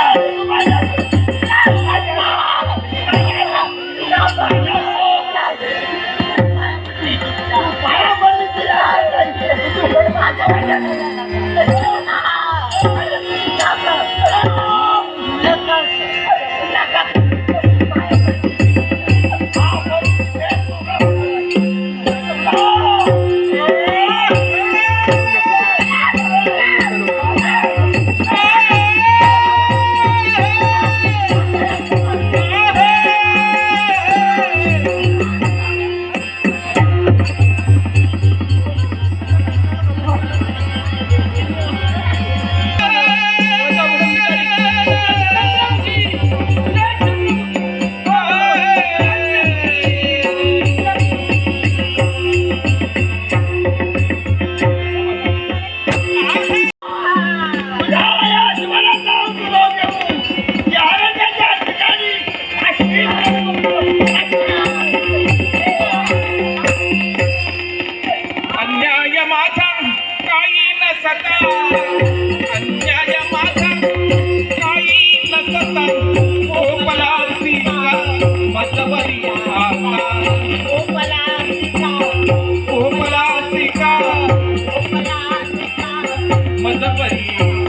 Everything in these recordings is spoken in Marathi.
Yeah. பள்ளி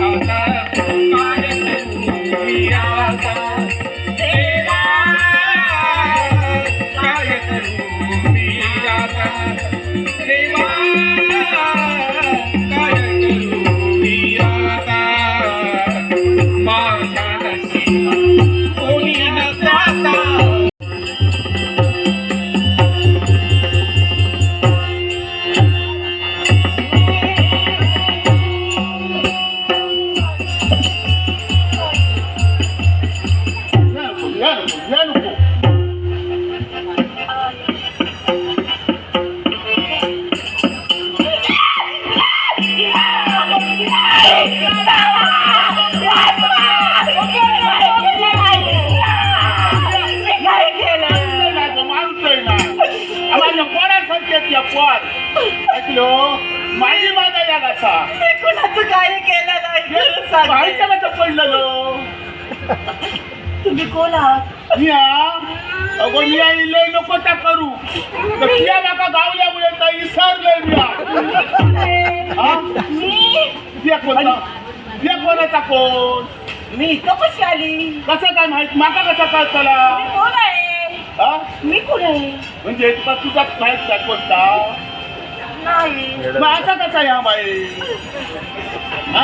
ऐकलो माझी माझा या गाचा काय केलं नाही बाहेरच्या गाचा पडलेलो तुम्ही कोण आहात मी अगो मी लय नको त्या करू. तुझ्या नाका गावल्यामुळे तर विसरलंय मी तुझ्या कोणाचा कोण? मी इथं कशी आली कसं काय माहीत? माका कसा काय चला मी कोण आहे? मी कोण आहे? म्हणजे तुला तुझा माहीत काय कोणता? नाही. मग असा कसा या बाई? हा?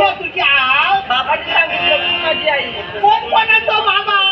outro dia alto. Papai de família, aí. Quando, quando eu tomava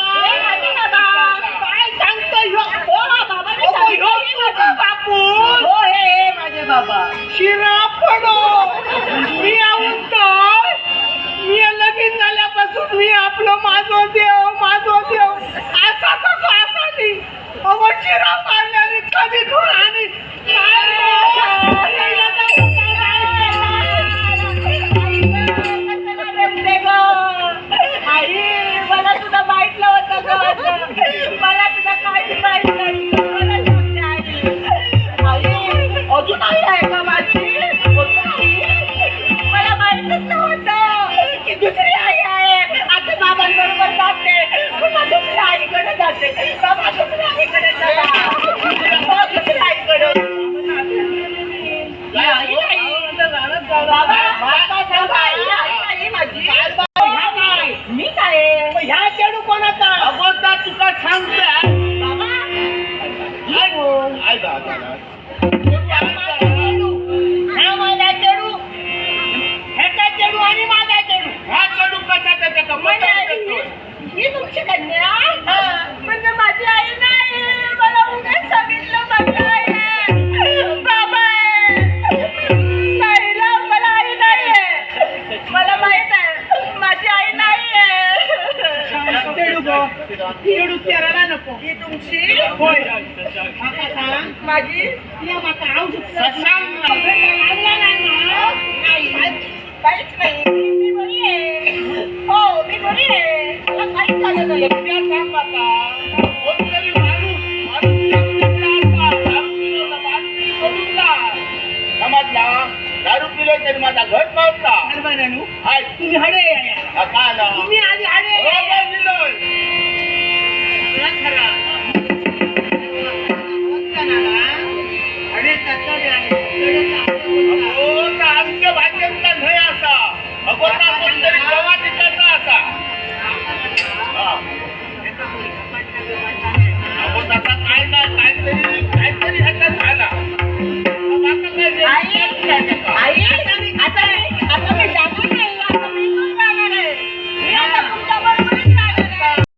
need उच्चारायला नको. ही तुमची होय. माका काहीच नाही मी बरी हो मी बरी माका कोणतरी माणूस समजला दारू पिलो तरी माझा घट पावता तुम्ही हडे तुम्ही आधी हडे